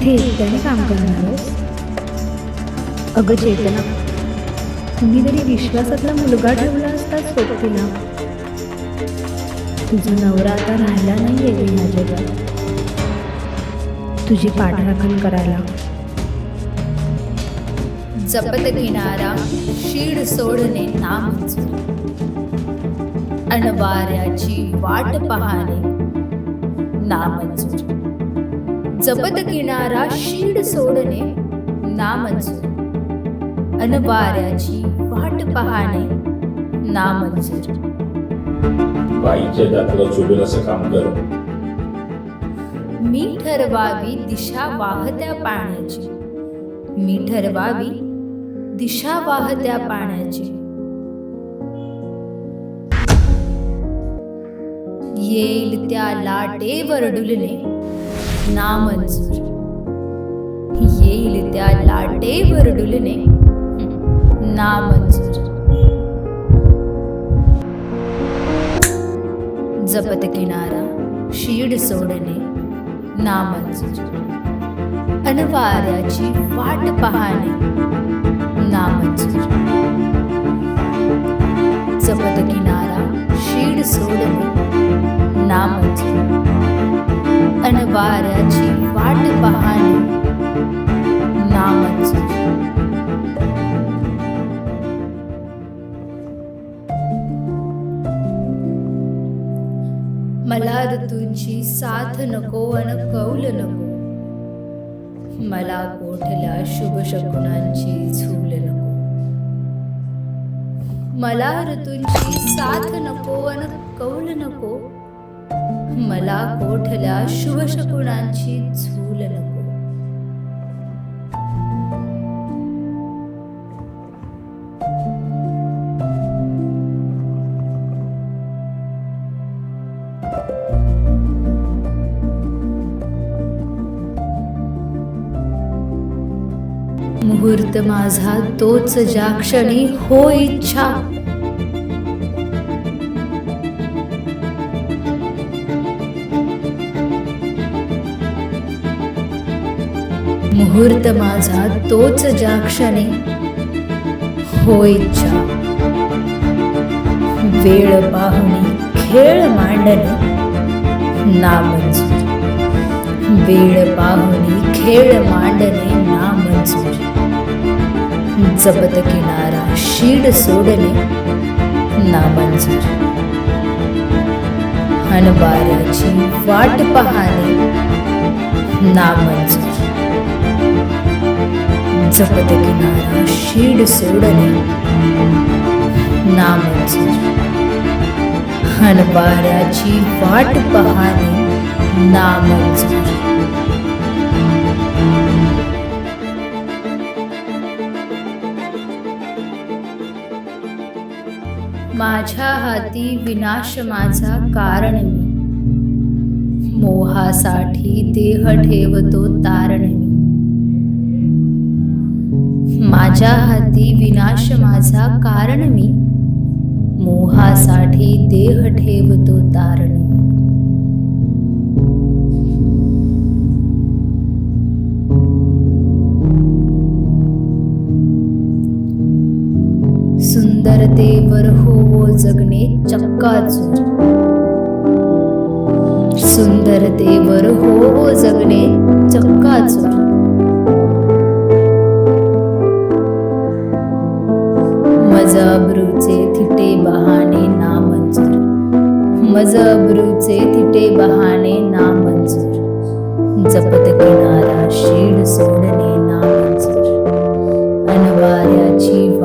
इथे एकट्याने काम करणार अगं चेतना जरी विश्वासातला मुलगा ठेवला असता सोबतीला तुझा नवरा आता राहिला नाहीये ग जगात. तुझी पाठराखण करायला. जपत घेणारा शीड सोडणे नामंजूर अनवाऱ्याची वाट पाहणे नामंजूर जपत किनारा शीड सोडणे नामंजूर. अनवाऱ्याची वाट पाहणे नामंजूर. बाईच्या दातला चुबेल असं काम कर. मी ठरवावी दिशा वाहत्या पाण्याची. मी ठरवावी दिशा वाहत्या पाण्याची. येईल त्या लाटेवर डुलणे नामंजूर. येईल त्या लाटेवर डुलणे नामंजूर. जपत किनारा शीड सोडणे. नामंजूर. अनवाऱ्याची वाट पाहणे. नामंजूर. जपत किनारा शीड सोडणे. नामंजूर. वाऱ्याची वाट पाहणे नामच. मला ऋतूंची साथ नको अन कौल नको. मला कोठल्या शुभ शकुनांची झूल नको. मला ऋतूंची साथ नको अन कौल नको. मला कोठल्या शुभशकुणांची झूल नको. मुहूर्त माझा तोच ज्या क्षणी हो इच्छा मुहूर्त माझा तोच ज्या क्षणी. हो इच्छा वेळ पाहुणी खेळ मांडणे. नामंजूर. वेळ पाहुणी खेळ मांडणे नामंजूर. जपत किनारा शीड सोडणे नामंजूर. हनबाऱ्याची वाट पाहणे नामंजूर. जपत किनारा शीड सोडणे. नामंजूर हनबाऱ्याची वाट पाहणे. नामंजूर माझ्या हाती विनाश माझा कारण मी. मोहासाठी देह ठेवतो तारण मी. माझ्या हाती विनाश माझा कारण मी. मोहासाठी देह ठेवतो तारण सुंदरतेवर होवो जगणे चक्काचूर. सुंदरतेवर होवो जगणे चक्काचूर. मज अब्रूचे थिटे बहाणे नामंजूर. मज अब्रूचे थिटे बहाणे नामंजूर. जपत किनारा शीड सोडणे नामंजूर. अनवाऱ्याची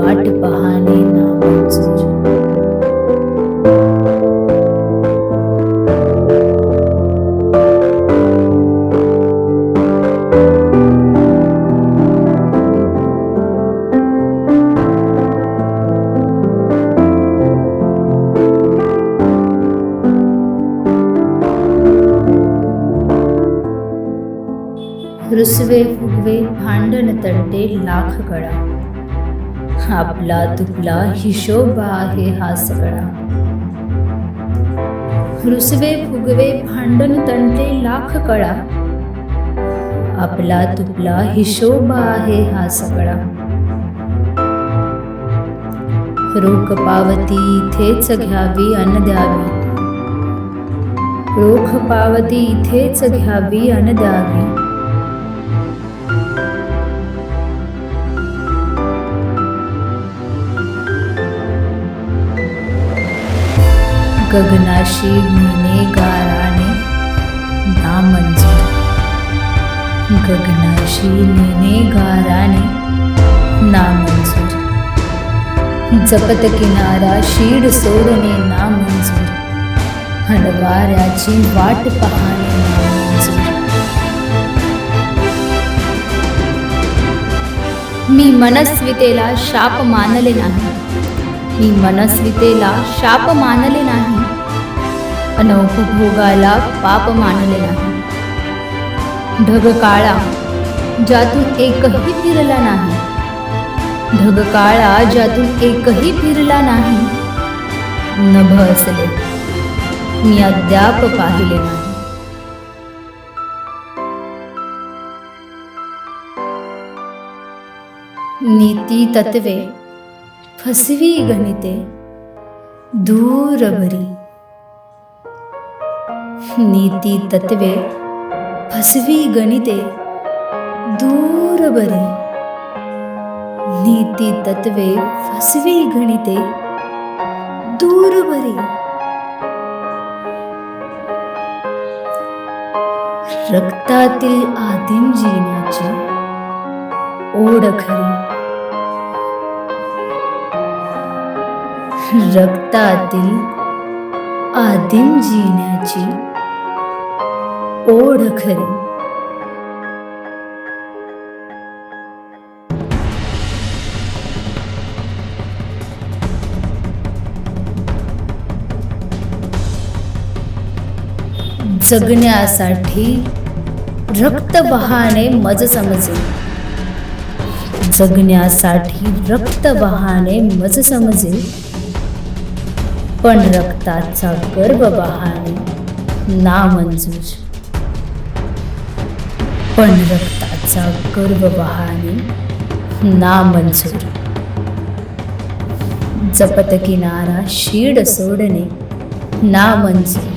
रुसवे फुगवे भांडण तंटे लाख गळा. आपला तुपला हिशोब आहे हा सगळा रुसवे फुगवे भांडण तंटे लाख कळा आपला तुपला हिशोब आहे हा सगळा रोख पावती इथेच घ्यावी अन द्यावी. रोख पावती इथेच घ्यावी अन द्यावी. गगनाशी नेणे गाराने नामंजूर गगनाशी नेणे गाराने नामंजूर जपत किनारा शीड सोडणे नामंजूर हडवाऱ्याची वाट पाहणे नामंजूर मी मनस्वितेला शाप मानले नाही. मी मनस्वितेला शाप मानले नाही. अनौपभोगाला पाप मानले नाही. ढग काळा ज्यातून एकही फिरला नाही. ढग काळा ज्यातून एकही फिरला नाही. नभ असले मी अद्याप पाहिले नाही. नीती तत्वे फसवी गणिते दूरभरी नीती तत्वे फसवी गणिते दूरभरी नीती तत्वे फसवी गणिते दूरभरी रक्तातील आदिम जीवनाची ओढ खरी. रक्तातील आदिम जीवनाची ओढ खरी जगण्यासाठी रक्त वाहने मज समजे जगण्यासाठी रक्त वाहने मज समजे पण रक्ताचा गर्भ बहाने ना मंजूर पण रक्ताचा गर्भ वाहने नामंजूर जपत किनारा शीड सोडणे नामंजूर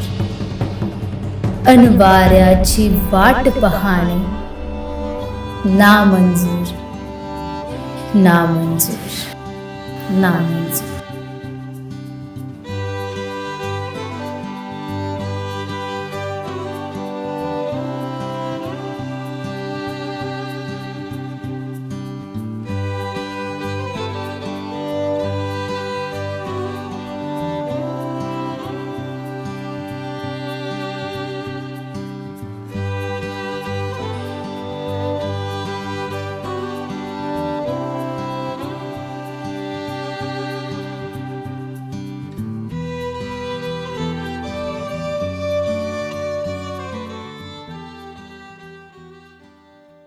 अनवाऱ्याची वाट पाहणे नामंजूर नामंजूर नामंजूर